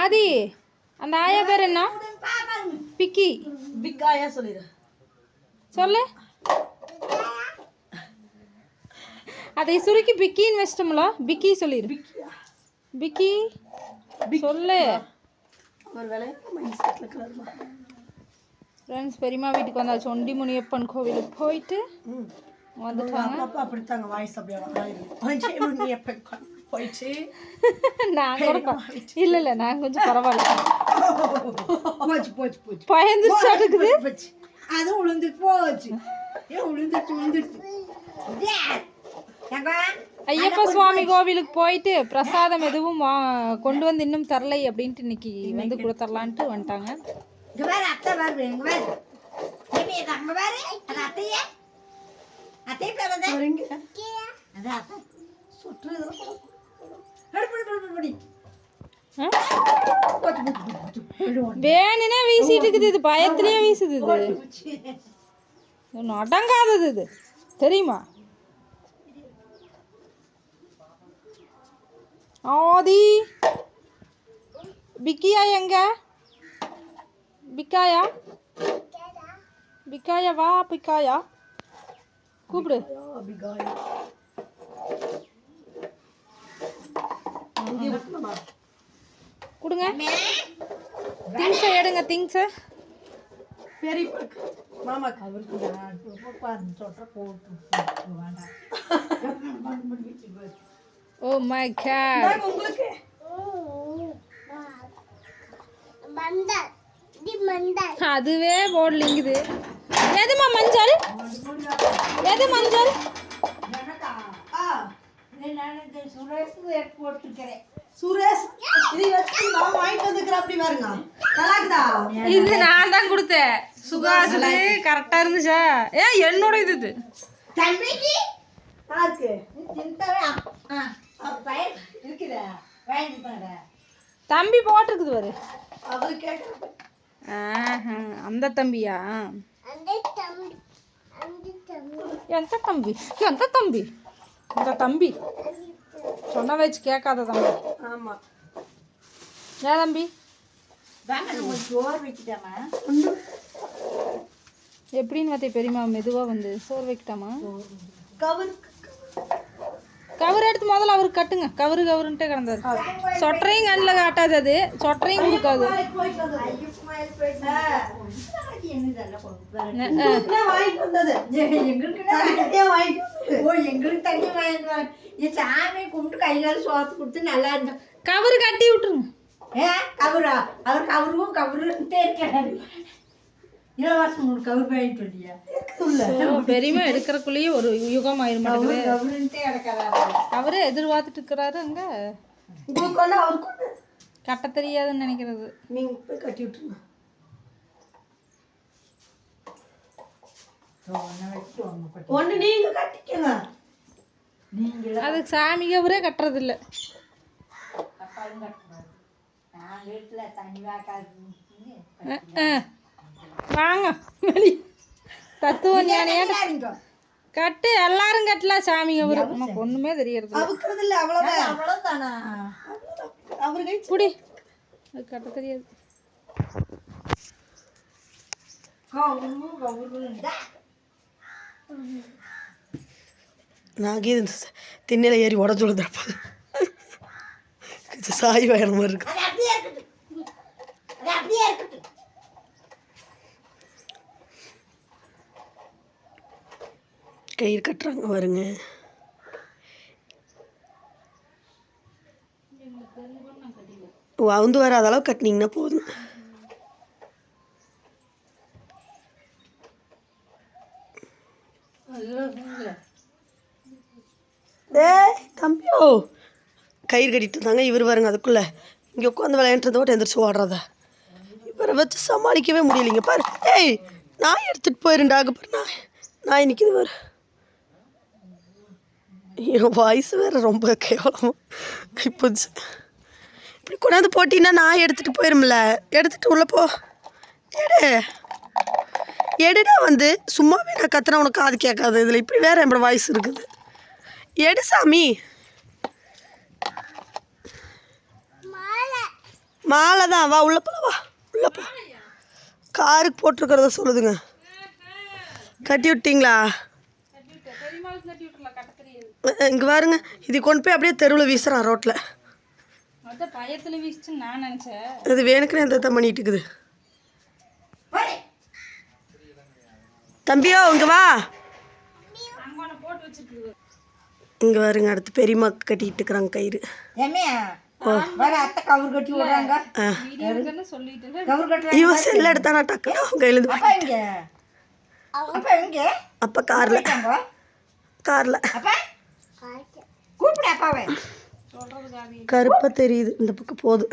ஆதி அந்த ஆயா பேர் என்ன? பிக்கி. பிக்காயா சொல்லிடு சொல்லு. அதை சுருக்கி பிக்கின்னு வச்சிட்டோம்ல பிக்கி சொல்லிடு பிக்கி சொல்லு. ஃப்ரெண்ட்ஸ் பெரியம்மா வீட்டுக்கு வந்தாச்சு. ஒண்டி முனியப்பன் கோவிலுக்கு போயிட்டு வந்துட்டாங்க. அப்பா அப்படித்தாங்க வாய்ஸ் அப்படியே எப்போ போயிடுச்சு. நான் கூட இல்ல இல்ல நான் கொஞ்சம் பரவாயில்ல. போச்சு போச்சு போச்சு. பயந்துருச்சு அடுக்குது போச்சு அது உளுந்து போச்சு. ஏன் உளுந்துச்சு உளுந்துச்சு ஐயப்ப சுவாமி கோவிலுக்கு போயிட்டு பிரசாதம் எதுவும் வா- கொண்டு வந்து இன்னும் தரலை அப்படின்ட்டு இன்னைக்கு வந்து கொடுத்துர்லான்ட்டு வந்துட்டாங்க. இங்க வேற அத்தை பாரு இங்க வேற ஏமி அங்க வேற அது அத்தையே. அத்தை பேர் அது அது அத்தை. சுற்று வேணுனே வீசிட்டு இருக்குது இது பயத்துலயே வீசுது இது அடங்காதது இது தெரியுமா ஆதி பிக்கியா எங்க பிக்காயா பிக்காயா வா பிக்காயா கூப்பிடு திங்ஸை எடுங்க திங்ஸை பெரியப்பாக்கு மாமாக்கு அவருக்கு சொல்கிற போட்டு வேண்டாம். ஓ மை கேட் உங்களுக்கு அதுவே போடலிங்குது. எதுமா மஞ்சள்? எது மஞ்சள்? ஆ சுரேஷ் இதை வச்சு நான் வாங்கிட்டு வந்துக்கிறேன் அப்படி பாருங்க. நல்லா இருக்குதா இது நான் தான் கொடுத்தேன். சுகாசுல கரெக்டா இருந்துச்சா? ஏ என்னோட இது இது. தம்பிக்கு? நல்லா இருக்கு பையன் இருக்குதா வாங்கிட்டு பாரு தம்பி போட்டிருக்குது பாரு. அவரு கேட்க அந்த தம்பியா? எந்த தம்பி? எந்த தம்பி? இந்த தம்பி. சொன்ன வச்சு கேட்காத தம்பி. ஆமா. ஏன் தம்பி? சோறு வைக்கிட்டாமா எப்படின்னு பார்த்தே பெரியம்மா மெதுவாக வந்து சோறு வைக்கட்டாமா கவர் கவர் எடுத்து முதல்ல அவருக்கு கட்டுங்க. கவரு கவருன்ட்டே கிடந்தாரு. சொட்டரையும் கண்ணில் காட்டாது அது. சொட்டரையும் கொடுக்காது. சாமி கும்பிட்டு கைகால சோத்து கொடுத்து நல்லா இருந்தோம் கவரு கட்டி விட்டுருங்க. ஏ கவுரா? அவர் கவுருவும் கவுருன்ட்டே இருக்காரு. கவுர் இருக்குல்ல ஓ, பெரியம்மா எடுக்கிறக்குள்ளேயே ஒரு யுகம் ஆயிர மாட்டேங்குது. கவுருன்ட்டே கிடக்காரா அவரே எதிர்பார்த்துட்டு இருக்கிறாரு அங்க. கட்ட தெரியாதுன்னு நினைக்கிறது. நீங்கள் போய் கட்டி விட்டுருங்க. ஒன்று நீங்கள் கட்டிக்கங்க. நீங்கள்? அதுக்கு சாமி கவரே கட்டுறது இல்ல. வாங்க தத்துவ கட்டு எல்லாரும் கட்டலாம் சாமி கவரு. நமக்கு ஒண்ணுமே தெரியறது இல்ல. அவுக்கிறது இல்லை அவ்வளோதான் அவ்வளோதானா அவர் கை புடி அது கட்ட தெரியாது. நான் கீது திண்ணையில் ஏறி உடச்சு விழுந்துருப்பா இது சாய் வயற மாதிரி இருக்கு. கயிறு கட்டுறாங்க பாருங்க. ஓ அவுந்து வராத அளவு கட்டினீங்கன்னா போதும். ஏய் தம்பியோ. கயிறு கட்டிட்டு இருந்தாங்க இவர் பாருங்க அதுக்குள்ளே. இங்கே உட்காந்து விளையாண்டுறத எந்திரிச்சு ஓடுறதா. இவரை வச்சு சமாளிக்கவே முடியலைங்க. பாரு. ஏய் நான் எடுத்துகிட்டு போயிருண்டாக பாரு நான் நான் நிற்கிது பாரு. என் வாய்ஸ் வேறு ரொம்ப கேவலமாக போச்சு இப்படி கொண்டாந்து போட்டின்னா நான் எடுத்துகிட்டு போயிரும்ல. எடுத்துகிட்டு உள்ளே போ. எடு. எடுடா வந்து சும்மாவே நான் கத்துனா உனக்கு காது கேட்காது. இதில் இப்படி வேற என்னோட வாய்ஸ் இருக்குது. எடு சாமி. மாலை. தான் வா உள்ள போல வா. உள்ள போ. காருக்கு போட்டிருக்கிறத சொல்லுதுங்க. கட்டி விட்டீங்களா? இங்கே பாருங்க. இது கொண்டு போய் அப்படியே தெருவில் வீசுறான் ரோட்டில் அது வேணுக்குன்னு எந்த பண்ணிட்டு இருக்குது. தம்பியோ இங்கே வா. இங்கே பாருங்க அடுத்து பெரியம்மாக்கு கட்டிட்டு இருக்கிறாங்க கயிறு. இவன் செல்ல எடுத்தானா டக்குனு அவங்க கையிலேருந்து அப்பா இங்க அப்பா எங்க? அப்போ காரில். காரில். கருப்பாக தெரியுது இந்த பக்கம் போகுது.